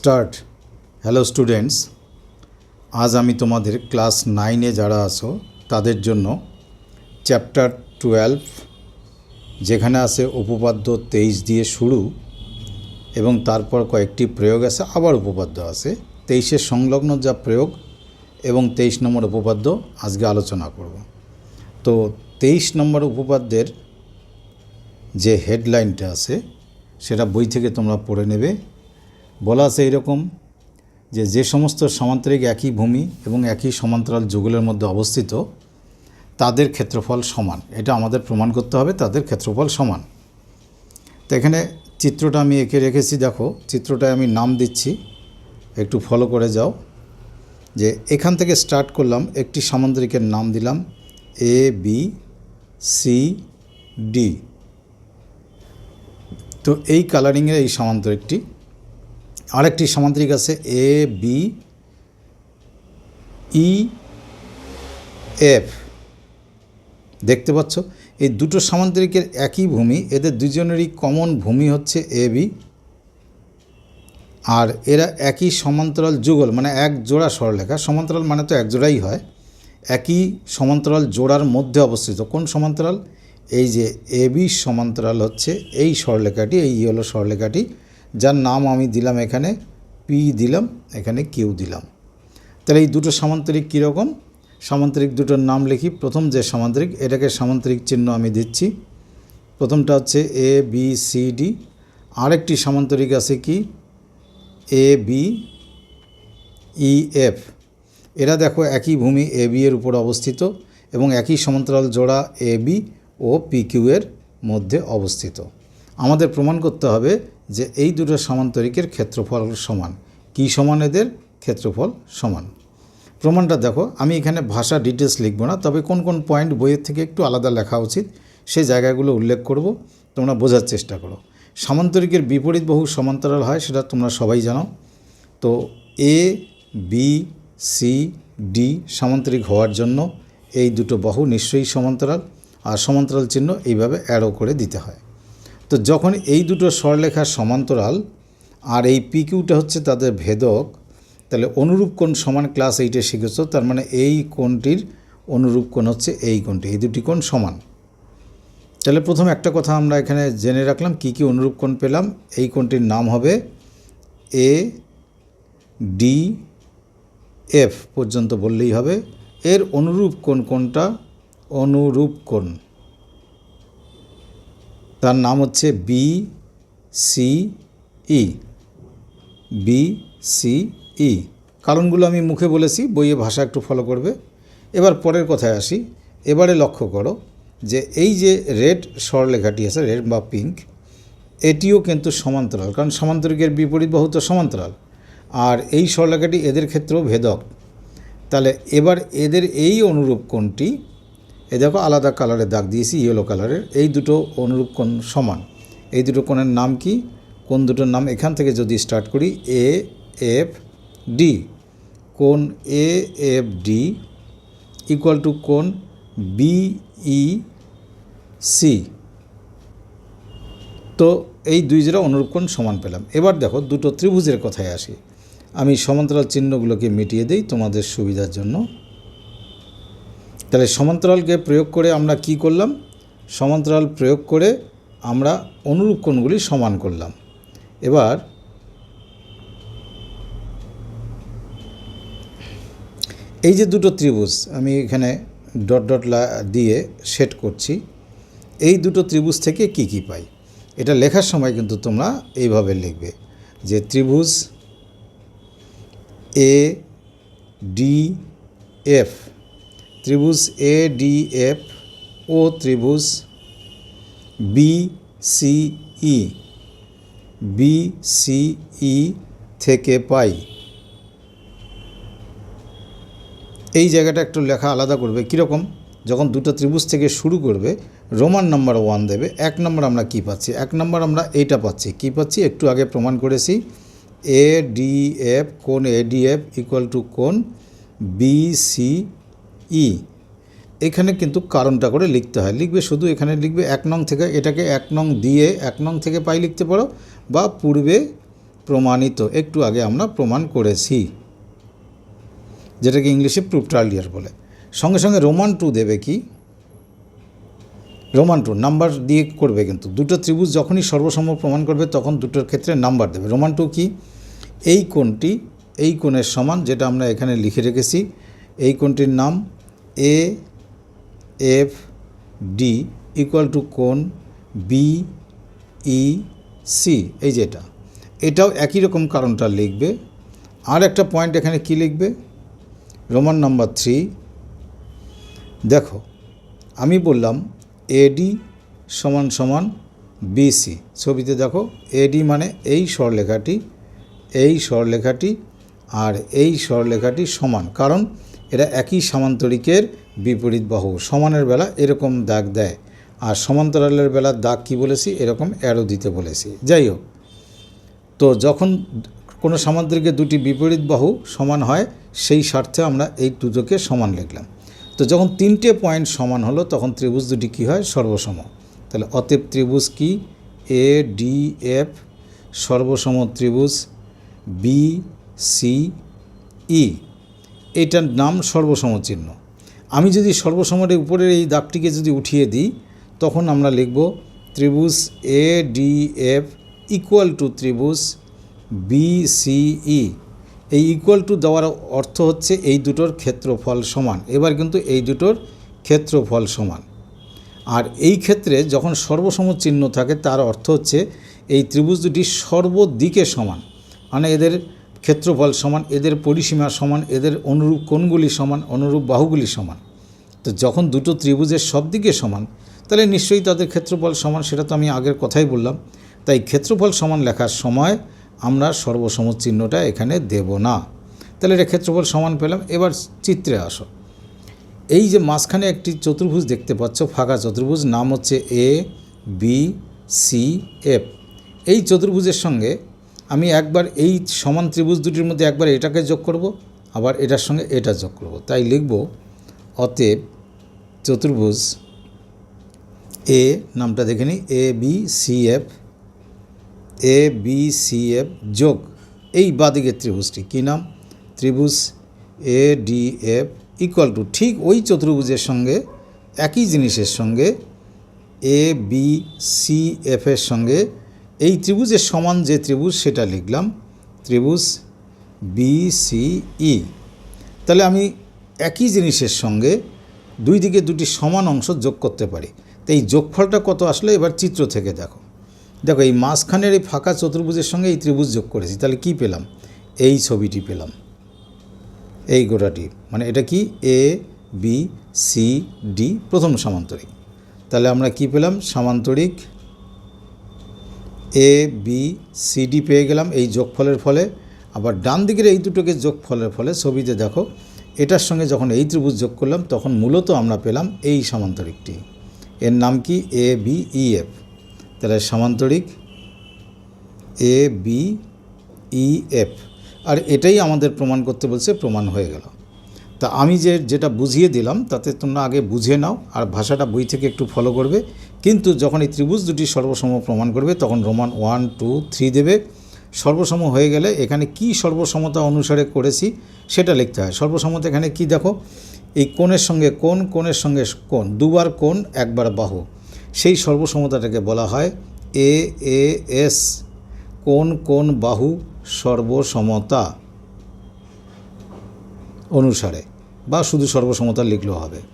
Start hello students আজ আমি তোমাদের ক্লাস নাইনে যারা আছো, তাদের জন্য চ্যাপ্টার টুয়েলভ যেখানে আছে উপপাদ্য তেইশ দিয়ে শুরু, এবং তারপর কয়েকটি প্রয়োগ আছে, আবার উপপাদ্য আছে। তেইশের সংলগ্ন যা প্রয়োগ এবং তেইশ নম্বর উপপাদ্য আজকে আলোচনা করব। তো তেইশ নম্বর উপপাদ্যের যে হেডলাইনটা আছে, সেটা বই থেকে তোমরা পড়ে নেবে। বলা আছে এইরকম যে যে সমস্ত সমান্তরিক একই ভূমি এবং একই সমান্তরাল যুগলের মধ্যে অবস্থিত, তাদের ক্ষেত্রফল সমান। এটা আমাদের প্রমাণ করতে হবে, তাদের ক্ষেত্রফল সমান। তো এখানে চিত্রটা আমি এঁকে রেখেছি, দেখো। চিত্রটায় আমি নাম দিচ্ছি। একটু ফলো করে যাও। যে এখান থেকে স্টার্ট করলাম, একটি সামান্তরিকের নাম দিলাম এ বি সি ডি তো এই কালারিংয়ের এই সমান্তরিকটি আরেকটি সমান্তরিক আছে এ বি ই এফ দেখতে পাচ্ছ? এই দুটো সামান্তরিকের একই ভূমি, এদের দুজনেরই কমন ভূমি হচ্ছে এ বি আর এরা একই সমান্তরাল যুগল মানে এক জোড়া সরলেখা সমান্তরাল মানে তো এক জোড়াই হয়। একই সমান্তরাল জোড়ার মধ্যে অবস্থিত। কোন সমান্তরাল? এই যে এ বি সমান্তরাল হচ্ছে এই সরলেখাটি এই ইয়েলো সরলেখাটি যার নাম আমি দিলাম এখানে পি দিলাম, এখানে কিউ দিলাম। তাহলে এই দুটো সামান্তরিক কীরকম সামান্তরিক দুটোর নাম লিখি। প্রথম যে সামান্তরিক, এটাকে সামান্তরিক চিহ্ন আমি দিচ্ছি। প্রথমটা হচ্ছে এ বি সি ডি আরেকটি সামান্তরিক আছে কি? এ বি ই এফ এরা দেখো একই ভূমি এ বি এর উপর অবস্থিত এবং একই সমান্তরাল জোড়া এ বি ও পি কিউ এর মধ্যে অবস্থিত। আমাদের প্রমাণ করতে হবে যে এই দুটো সমান্তরিকের ক্ষেত্রফল সমান। কী সমান এদের? ক্ষেত্রফল সমান। প্রমাণটা দেখো, আমি এখানে ভাষা ডিটেলস লিখব না, তবে কোন কোন পয়েন্ট বইয়ের থেকে একটু আলাদা লেখা উচিত, সেই জায়গাগুলো উল্লেখ করব, তোমরা বোঝার চেষ্টা করো। সামান্তরিকের বিপরীত বহু সমান্তরাল হয়, সেটা তোমরা সবাই জানো। তো এ বি সি ডি সামান্তরিক হওয়ার জন্য এই দুটো বাহু নিশ্চয়ই সমান্তরাল, আর সমান্তরাল চিহ্ন এইভাবে অ্যারো করে দিতে হয়। তো যখন এই দুটো স্বরলেখার সমান্তরাল আর এই পিকিউটা হচ্ছে তাদের ভেদক, তাহলে অনুরূপ কোণ সমান ক্লাস এইটে শিখেছো, তার মানে এই কোণটির অনুরূপ কোণ হচ্ছে এই কোণটি, এই দুটি কোণ সমান। তাহলে প্রথম একটা কথা আমরা এখানে জেনে রাখলাম, কি কি অনুরূপ কোণ পেলাম, এই কোণটির নাম হবে এ ডি এফ পর্যন্ত বললেই হবে। এর অনুরূপ কোণ কোনটা অনুরূপ কোণ। তার নাম হচ্ছে B C E. B C E. কারণগুলো আমি মুখে বলেছি, বইয়ে ভাষা একটু ফলো করবে। এবার পরের কথায় আসি। এবারে লক্ষ্য করো যে এই যে রেড স্বরলেখাটি আছে, রেড বা পিঙ্ক, এটিও কিন্তু সমান্তরাল। কারণ সমান্তরিকের বিপরীত বাহু তো সমান্তরাল। আর এই স্বরলেখাটি এদের ক্ষেত্রেও ভেদক। তাহলে এবার এদের এই অনুরূপ কোণটি এ দেখো আলাদা কালারের দাগ দিয়েছি ইয়েলো কালারের। এই দুটো অনুরূপ কোণ সমান। এই দুটো কোণের নাম কি? কোন দুটোর নাম এখান থেকে যদি স্টার্ট করি এ এফ ডি কোন A F D equal to কোণ বিই সি তো এই দুই জোড়া অনুরূপ কোণ সমান পেলাম। এবার দেখো দুটো ত্রিভুজের কথায় আসি। আমি সমান্তরাল চিহ্নগুলোকে মিটিয়ে দিই তোমাদের সুবিধার জন্য। তাহলে সমান্তরালকে প্রয়োগ করে আমরা কি করলাম? সমান্তরাল প্রয়োগ করে আমরা অনুরূপ কোণগুলি সমান করলাম। এবার এই যে দুটো ত্রিভুজ, আমি এখানে ডট ডট দিয়ে সেট করছি, এই দুটো ত্রিভুজ থেকে কি কি পাই? এটা লেখার সময় কিন্তু তোমরা এইভাবে লিখবে যে ত্রিভুজ এ ডি এফ ত্রিভুজ এ ডি এফ ও ত্রিভুজ B C E B C E থেকে পাই। এই জায়গাটা একটু লেখা আলাদা করবে, কীরকম? যখন দুটো ত্রিভুজ থেকে শুরু করবে, রোমান নাম্বার ওয়ান দেবে, এক নম্বর আমরা কি পাচ্ছি? এক নম্বর আমরা এইটা পাচ্ছি, কি পাচ্ছি? একটু আগে প্রমাণ করেছি এ ডি এফ কোন A D F equal to কোন বি সি ই। এখানে কিন্তু কারণটা করে লিখতে হয়। লিখবে শুধু এখানে লিখবে এক নং থেকে, এটাকে এক নং দিয়ে এক নং থেকে পাই লিখতে পারো বা পূর্বে প্রমাণিত। একটু আগে আমরা প্রমাণ করেছি। যেটাকে ইংলিশে প্রুফড আর্লিয়ার বলে। সঙ্গে সঙ্গে রোমান টু দেবে কি? রোমান টু নাম্বার দিয়ে করবে কিন্তু। দুটো ত্রিভুজ যখনই সর্বসম্ম প্রমাণ করবে তখন দুটোর ক্ষেত্রে নাম্বার দেবে। রোমান টু কি? এই কোণটি এই কোণের সমান, যেটা আমরা এখানে লিখে রেখেছি। এই কোণটির নাম A F D equal to কোণ বি ই সি এই যেটা এটাও একই রকম কারণটা লিখবে। আর একটা পয়েন্ট এখানে কি লিখবে? রোমান নাম্বার থ্রি দেখো, আমি বললাম এডি সমান সমান বিসি ছবিতে দেখো এডি মানে এই স্বরলেখাটি এই স্বরলেখাটি আর এই স্বরলেখাটি সমান। কারণ এরা একই সামান্তরিকের বিপরীত বাহু। সমানের বেলা এরকম দাগ দেয়। আর সমান্তরালের বেলা দাগ কি বলেছি? এরকম অ্যারো দিতে বলেছি। যাই হোক, তো যখন কোনো সামান্তরিকের দুটি বিপরীত বাহু সমান হয়, সেই স্বার্থে আমরা এই দুটোকে সমান লিখলাম। তো যখন তিনটে পয়েন্ট সমান হলো, তখন ত্রিভুজ দুটি কী হয়? সর্বসম। তাহলে অতএব ত্রিভুজ কি? এ ডি এফ সর্বসম ত্রিভুজ বি সি ই এটার নাম সর্বসম চিহ্ন আমি যদি সর্বসমের উপরের এই দাগটিকে যদি উঠিয়ে দিই, তখন আমরা লিখব ত্রিভুজ A D F equal to ত্রিভুজ বি সি ই এই ইকুয়াল টু দেওয়ার অর্থ হচ্ছে এই দুটোর ক্ষেত্রফল সমান। এবার কিন্তু এই দুটোর ক্ষেত্রফল সমান। আর এই ক্ষেত্রে যখন সর্বসম চিহ্ন থাকে, তার অর্থ হচ্ছে এই ত্রিভুজ দুটি সর্বদিকে সমান। মানে এদের ক্ষেত্রফল সমান, এদের পরিসীমা সমান, এদের অনুরূপ কোণগুলি সমান, অনুরূপ বাহুগুলি সমান। তো যখন দুটো ত্রিভুজের সব দিকে সমান, তাহলে নিশ্চয়ই তাদের ক্ষেত্রফল সমান, সেটা তো আমি আগের কথাই বললাম। তাই ক্ষেত্রফল সমান লেখার সময় আমরা সর্বসম চিহ্নটা এখানে দেব না। তাহলে এটা ক্ষেত্রফল সমান পেলাম, এবার চিত্রে আসো। এই যে মাঝখানে একটি চতুর্ভুজ দেখতে পাচ্ছ, ফাঁকা চতুর্ভুজ, নাম হচ্ছে এ বি সি এফ এই চতুর্ভুজের সঙ্গে আমি একবার এই সমান ত্রিভুজ দুটির মধ্যে একবার এটাকে যোগ করব, আবার এটার সঙ্গে এটা যোগ করব। তাই লিখব অতএব চতুর্ভুজ এ নামটা দেখে নিই A B C F A B C F যোগ। এই বাদিকের ত্রিভুজটি কী নাম? ত্রিভুজ A D F equal to ঠিক ওই চতুর্ভুজের সঙ্গে, একই জিনিসের সঙ্গে এ বি সি এফের সঙ্গে এই ত্রিভুজের সমান যে ত্রিভুজ সেটা লিখলাম, ত্রিভুজ বি সি ই তাহলে আমি একই জিনিসের সঙ্গে দুই দিকে দুটি সমান অংশ যোগ করতে পারি। তো এই যোগফলটা কত আসলে? এবার চিত্র থেকে দেখো। দেখো, এই মাঝখানের এই ফাঁকা চতুর্ভুজের সঙ্গে এই ত্রিভুজ যোগ করেছি। তাহলে কি পেলাম? এই ছবিটি পেলাম। এই গোটাটি মানে এটা কি? এ বি সি ডি প্রথম সামান্তরিক। তাহলে আমরা কি পেলাম? সামান্তরিক এ বি সি ডি পেয়ে গেলাম এই যোগফলের ফলে। আবার ডান দিকের এই দুটোকে যোগফলের ফলে, ছবিতে দেখো, এটার সঙ্গে যখন এই ত্রিভুজ যোগ করলাম, তখন মূলত আমরা পেলাম এই সামান্তরিকটি। এর নাম কি? এ বি ই এফ তাহলে সামান্তরিক A B E F R এটাই আমাদের প্রমাণ করতে বলছে, প্রমাণ হয়ে গেল। তা আমি যে যেটা বুঝিয়ে দিলাম, তাতে তোমরা আগে বুঝে নাও, আর ভাষাটা বই থেকে একটু ফলো করবে। কিন্তু যখন এই ত্রিভুজ দুটি সর্বসম প্রমাণ করবে, তখন রোমান ওয়ান, টু, থ্রি দেবে। সর্বসম হয়ে গেলে এখানে কি সর্বসমতা অনুসারে করেছি সেটা লিখতে হয়। সর্বসমতা এখানে কি দেখো? এই কোণের সঙ্গে কোণ, কোণের সঙ্গে কোণ, দুবার কোণ, একবার বাহু। সেই সর্বসমতাটাকে বলা হয় এ এ, এস। কোন কোন বাহু, সর্বসমতা অনুসারে। বা শুধু সর্বসমতা লিখলেও হবে।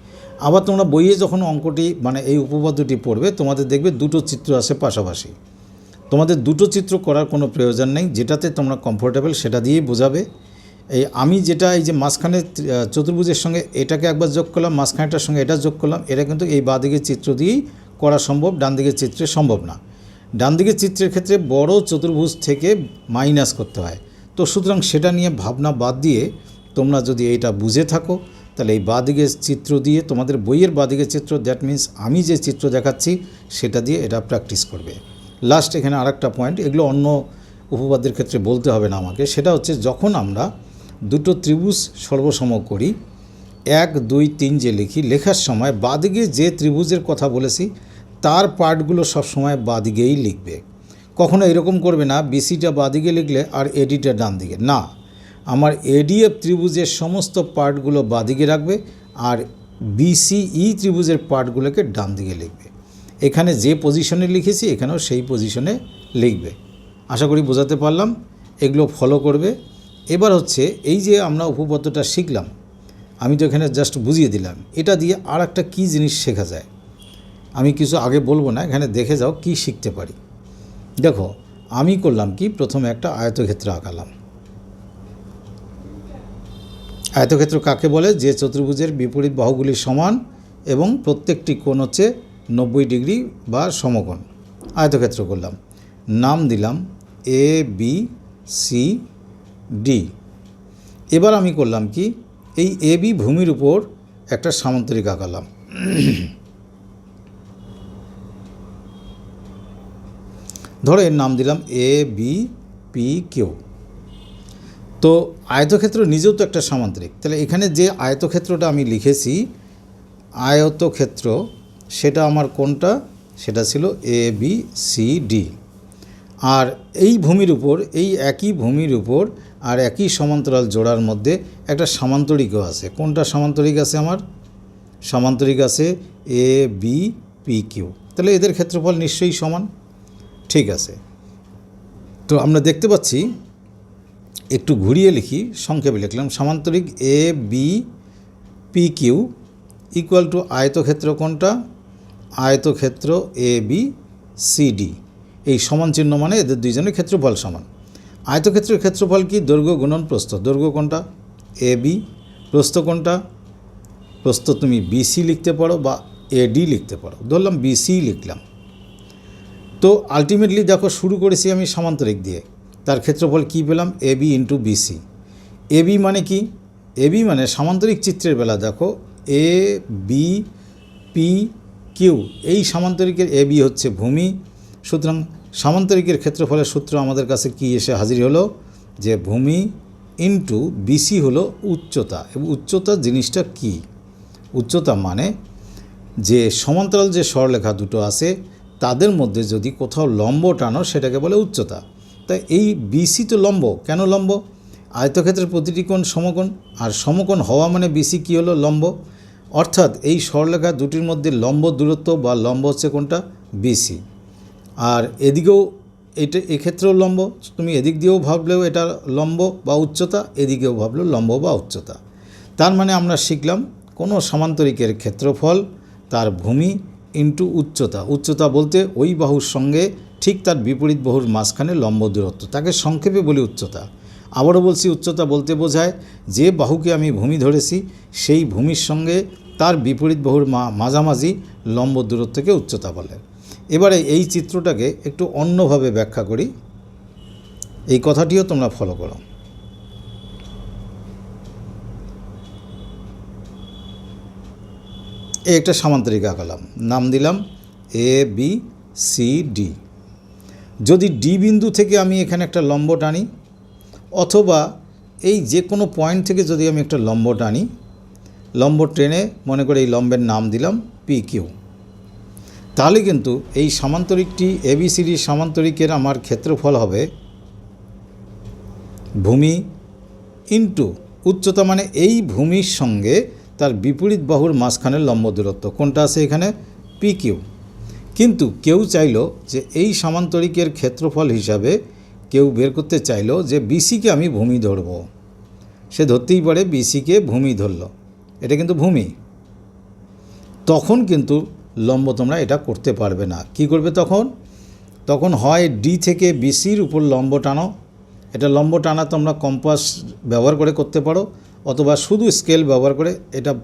আবার তোমরা বইয়ে যখন অঙ্কটি মানে এই উপপাদ্যটি পড়বে, তোমাদের দেখবে দুটো চিত্র আছে পাশাপাশি। তোমাদের দুটো চিত্র করার কোনো প্রয়োজন নেই, যেটাতে তোমরা কমফোর্টেবল সেটা দিয়েই বোঝাবে। এই আমি যেটা, এই যে মাঝখানে চতুর্ভুজের সঙ্গে এটাকে একবার যোগ করলাম মাঝখানেটার সঙ্গে এটা যোগ করলাম, এটা কিন্তু এই বাঁদিকের চিত্র দিয়েই করা সম্ভব ডান দিকের চিত্রে সম্ভব না। ডান দিকের চিত্রের ক্ষেত্রে বড় চতুর্ভুজ থেকে মাইনাস করতে হয়। তো সুতরাং সেটা নিয়ে ভাবনা বাদ দিয়ে তোমরা যদি এইটা বুঝে থাকো তাহলে এই বাঁদিকের চিত্র দিয়ে তোমাদের বইয়ের বাঁদিকের চিত্র দ্যাট মিন্স আমি যে চিত্র দেখাচ্ছি, সেটা দিয়ে এটা প্র্যাকটিস করবে। লাস্ট এখানে আরেকটা পয়েন্ট এগুলো অন্য উপপাদ্যের ক্ষেত্রে বলতে হবে না আমাকে, সেটা হচ্ছে যখন আমরা দুটো ত্রিভুজ সর্বসম করি, এক, দুই, তিন যে লিখি, লেখার সময় বাদিকে যে ত্রিভুজের কথা বলেছি, তার পার্টগুলো সবসময় বাদিকেই লিখবে। কখনো এরকম করবে না বিসিটা বাদিকে লিখলে আর এডিটা ডান দিকে না আমার এডিএফ ত্রিভুজের সমস্ত পার্টগুলো বাদিকে রাখবে আর বিসিই ত্রিভুজের পার্টগুলোকে ডান দিকে লিখবে। এখানে যে পজিশনে লিখেছি, এখানেও সেই পজিশনে লিখবে। আশা করি বোঝাতে পারলাম, এগুলো ফলো করবে। এবার হচ্ছে এই যে আমরা উপপাদ্যটা শিখলাম, আমি তো এখানে জাস্ট বুঝিয়ে দিলাম, এটা দিয়ে আর একটা কী জিনিস শেখা যায়? আমি কিছু আগে বলব না, এখানে দেখে যাও কি শিখতে পারি। দেখো, আমি করলাম কি? প্রথমে একটা আয়তক্ষেত্র আঁকালাম। আয়তক্ষেত্র কাকে বলে? যে চতুর্ভুজের বিপরীত বাহুগুলি সমান এবং প্রত্যেকটি কোণ হচ্ছে নব্বই ডিগ্রি বা সমকোণ। আয়তক্ষেত্র করলাম। নাম দিলাম এ বি সি ডি এবার আমি করলাম কি? এই এ বি ভূমির উপর একটা সামান্তরিক আঁকালাম ধরো এর নাম দিলাম এ বি পি কিউ তো আয়তক্ষেত্র নিজেও তো একটা সামান্তরিক। তাহলে এখানে যে আয়তক্ষেত্রটা আমি লিখেছি, আয়তক্ষেত্র, সেটা আমার কোনটা? সেটা ছিল এ বি সি ডি আর এই ভূমির উপর, এই একই ভূমির উপর আর একই সমান্তরাল জোড়ার মধ্যে একটা সামান্তরিকও আছে। কোনটা সামান্তরিক আছে আমার? সামান্তরিক আছে এ বি পি কিউ তাহলে এদের ক্ষেত্রফল নিশ্চয়ই সমান। ঠিক আছে। তো আমরা দেখতে পাচ্ছি একটু ঘুরিয়ে লিখি, সংক্ষেপে লিখলাম, সামান্তরিক A B P Q equal to আয়তক্ষেত্র কোনটা? আয়তক্ষেত্র এ বি সি ডি এই সমান চিহ্ন মানে এদের দুইজনের ক্ষেত্রফল সমান। আয়তক্ষেত্রের ক্ষেত্রফল কি? দৈর্ঘ্য গুণন প্রস্থ। দৈর্ঘ্য কোনটা? এ বি প্রস্থ কোনটা? প্রস্থ তুমি বিসি লিখতে পারো বা এডি লিখতে পারো। ধরলাম বিসি লিখলাম। তো আলটিমেটলি দেখো শুরু করেছি আমি সামান্তরিক দিয়ে। তার ক্ষেত্রফল কী পেলাম? A B into B C A B মানে কি? এ বি মানে সামান্তরিক চিত্রের বেলা, দেখো। এ বি পি কিউ এই সামান্তরিকের এ বি হচ্ছে ভূমি। সুতরাং সামান্তরিকের ক্ষেত্রফলের সূত্র আমাদের কাছে কি এসে হাজির হলো? যে ভূমি ইন্টু বিসি হলো উচ্চতা। এবং উচ্চতা জিনিসটা কি? উচ্চতা মানে যে সমান্তরাল যে স্বরলেখা দুটো আছে, তাদের মধ্যে যদি কোথাও লম্ব টানো, সেটাকে বলে উচ্চতা। তাই এই বিসি তো লম্ব। কেন লম্ব? আয়তক্ষেত্রের প্রতিটি কোণ সমকোণ, আর সমকোণ হওয়া মানে বিসি কী হলো? লম্ব। অর্থাৎ এই স্বরলেখা দুটির মধ্যে লম্ব দূরত্ব বা লম্ব হচ্ছে কোনটা? বিসি আর এদিকেও এটা এক্ষেত্রেও লম্ব। তুমি এদিক দিয়েও ভাবলেও এটা লম্ব বা উচ্চতা, এদিকেও ভাবলেও লম্ব বা উচ্চতা। তার মানে আমরা শিখলাম কোনো সামান্তরিকের ক্ষেত্রফল, তার ভূমি ইন্টু উচ্চতা। উচ্চতা বলতে ওই বাহুর সঙ্গে ঠিক তার বিপরীত বহুর মাঝখানে লম্ব দূরত্ব, তাকে সংক্ষেপে বলি উচ্চতা। আবারও বলছি, উচ্চতা বলতে বোঝায় যে বাহুকে আমি ভূমি ধরেছি, সেই ভূমির সঙ্গে তার বিপরীত বহুর মাঝামাঝি লম্ব দূরত্বকে উচ্চতা বলে। এবারে এই চিত্রটাকে একটু অন্যভাবে ব্যাখ্যা করি। এই কথাটিও তোমরা ফলো করো। এই একটা সামান্তরিক আঁকালাম। নাম দিলাম এ বি সি ডি যদি ডি বিন্দু থেকে আমি এখানে একটা লম্ব টানি, অথবা এই যে কোনো পয়েন্ট থেকে যদি আমি একটা লম্ব টানি, লম্ব ট্রেনে মনে করে এই লম্বের নাম দিলাম পি কিউ তাহলে কিন্তু এই সামান্তরিকটি এবিসিডি সামান্তরিকের আমার ক্ষেত্রফল হবে ভূমি ইন্টু উচ্চতা মানে এই ভূমির সঙ্গে তার বিপরীত বাহুর মাঝখানের লম্ব দূরত্ব। কোনটা আছে এখানে? পি কিউ কিন্তু কেউ চাইলো যে এই সামান্তরিকের ক্ষেত্রফল হিসাবে কেউ বের করতে চাইলো যে বিসিকে আমি ভূমি ধরব। সে ধরতেই পারে বিসিকে ভূমি ধরল। এটা কিন্তু ভূমি। তখন কিন্তু লম্ব তোমরা এটা করতে পারবে না। কি করবে তখন? তখন হয় ডি থেকে বিসির উপর লম্ব টানো। এটা লম্ব টানা তোমরা কম্পাস ব্যবহার করে করতে পারো। অথবা শুধু স্কেল ব্যবহার করে এটা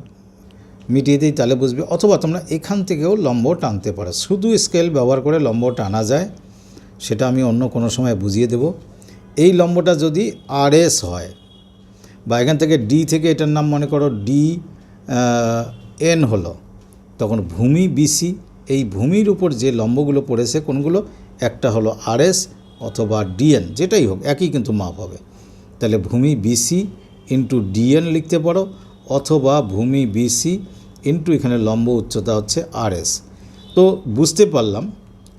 মিটিয়ে দিই, তাহলে বুঝবে। অথবা তোমরা এখান থেকেও লম্ব টানতে পারো। শুধু স্কেল ব্যবহার করে লম্ব টানা যায়, সেটা আমি অন্য কোনো সময় বুঝিয়ে দেব। এই লম্বটা যদি আর এস হয়, বা এখান থেকে ডি থেকে এটার নাম মনে করো ডি এন হলো, তখন ভূমি বিসি এই ভূমির উপর যে লম্বগুলো পড়েছে, কোনগুলো? একটা হলো আরএস অথবা ডিএন যেটাই হোক, একই কিন্তু মাপ হবে। তাহলে ভূমি বিসি ইন্টু ডিএন লিখতে পারো অথবা ভূমি বিসি ইন্টু এখানে লম্ব উচ্চতা হচ্ছে আরএস তো বুঝতে পারলাম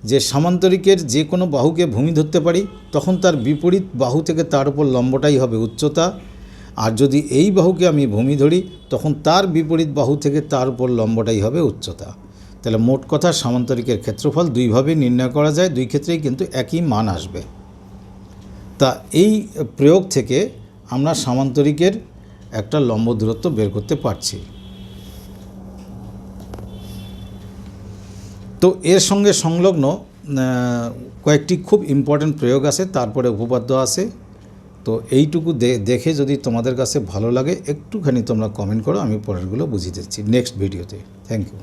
যে সামান্তরিকের যে কোনো বাহুকে ভূমি ধরতে পারি, তখন তার বিপরীত বাহু থেকে তার উপর লম্বটাই হবে উচ্চতা। আর যদি এই বাহুকে আমি ভূমি ধরি, তখন তার বিপরীত বাহু থেকে তার উপর লম্বটাই হবে উচ্চতা। তাহলে মোট কথা সামান্তরিকের ক্ষেত্রফল দুইভাবে নির্ণয় করা যায়, দুই ক্ষেত্রেই কিন্তু একই মান আসবে। তা এই প্রয়োগ থেকে আমরা সামান্তরিকের একটা লম্ব দূরত্ব বের করতে পারছি। তো এর সঙ্গে সংলগ্ন কয়েকটি খুব ইম্পর্ট্যান্ট প্রয়োগ আছে, তারপরে উপপাদ্য আছে। তো এইটুকু দেখে যদি তোমাদের কাছে ভালো লাগে, একটুখানি তোমরা কমেন্ট করো, আমি পরেরগুলো বুঝিয়ে দিচ্ছি। নেক্সট ভিডিওতে থ্যাংক ইউ